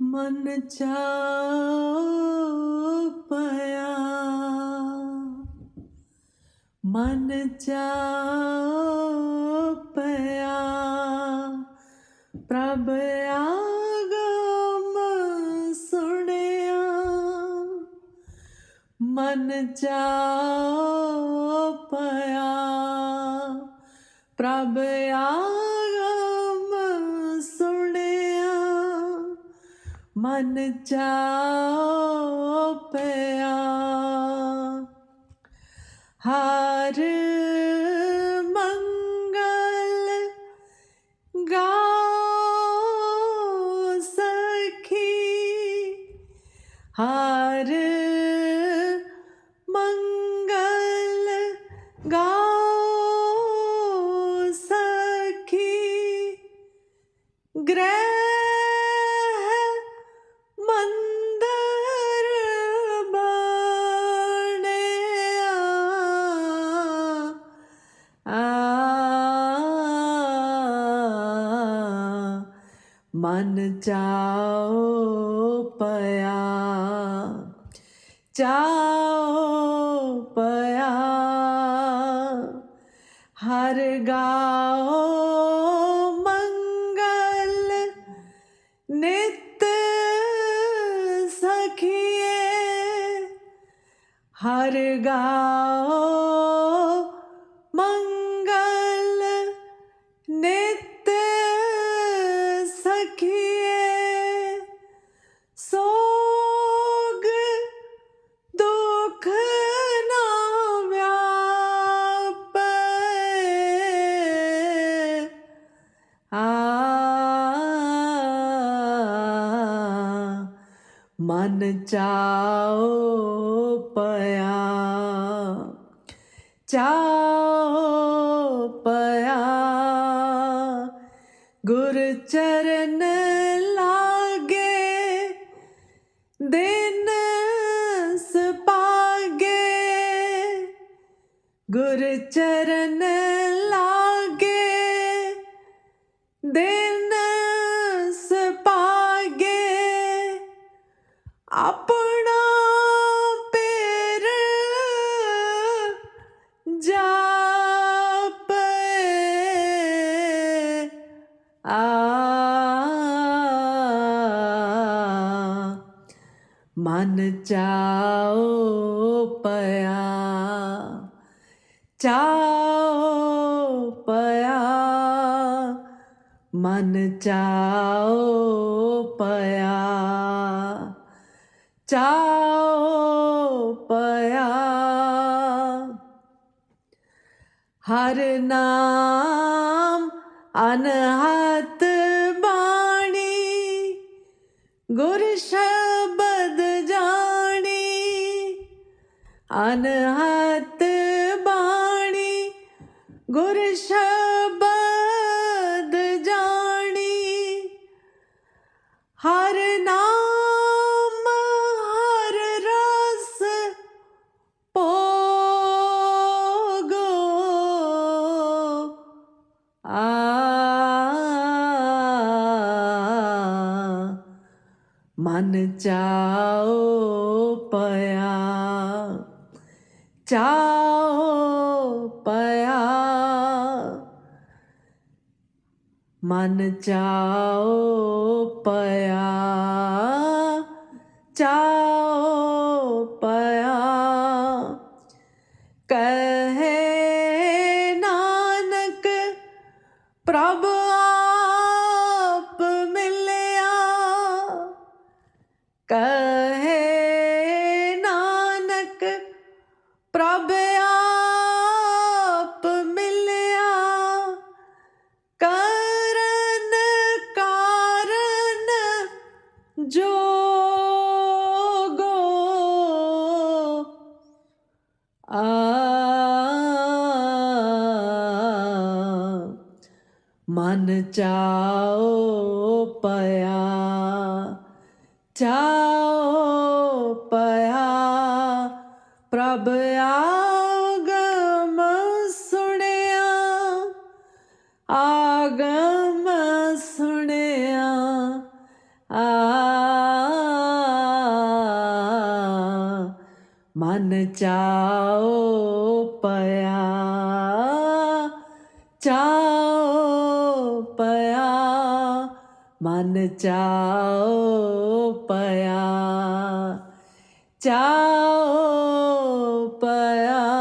ਮਨ ਚਾ ਪਿਆ। ਮਨ ਚਾ ਪਿਆ। ਪ੍ਰਭ ਆਗਮ ਸੁਣਿਆ। ਮਨ ਚਾ ਪਿਆ। ਪ੍ਰਭ ਆਗਮ ਮਨ ਚਾ ਪਿਆ ਹਰ ਮੰਗਲ ਗਾਓ ਸਖੀ ਹਰ ਮੰਗਲ ਗਾ ਮਨ ਚਾਓ ਪਿਆ। ਚਾਓ ਪਿਆ। ਹਰ ਗਾਓ ਮੰਗਲ ਨਿਤ ਸਖੀਏ। ਹਰ ਗਾਓ ਮਨ ਚਾਓ ਪਿਆ। ਚਾਓ ਪਿਆ। ਗੁਰ ਚਰਨ ਲਾਗੇ ਦਿਨ ਸੁਪਾਗੇ। ਗੁਰ ਚਰਨ ਲਾਗੇ ਦਿਨ ਆਪਣਾ ਪੇਰ ਜਾਪੇ। ਆ। ਮਨ ਚਾਓ ਪਿਆ। ਚਾਓ ਪਿਆ। ਮਨ ਚਾਓ ਪਿਆ। ਚਾਓ ਪਿਆ। ਹਰ ਨਾਮ ਅਨਹਤ ਬਾਣੀ ਗੁਰ ਸ਼ਬਦ ਜਾਣੀ। ਅਨਹਤ ਬਾਣੀ ਗੁਰ ਸ਼ਬਦ ਮਨ ਚਾਓ ਪਿਆ। ਚਾਓ ਪਿਆ। ਮਨ ਚਾਓ ਪਿਆ। ਚਾਓ ਪਿਆ। ਕਹੇ ਮਨ ਚਾਓ ਪਿਆ ਚਾਓ ਪਿਆ। ਪ੍ਰਭ ਆਗਮ ਸੁਣਿਆ ਆਗਮ ਸੁਣਿਆ, ਆ। ਮਨ ਚਾਓ ਪਿਆ ਚਾ ਪਿਆ ਮਨ ਚਾਓ ਪਿਆ। ਚਾਓ ਪਿਆ।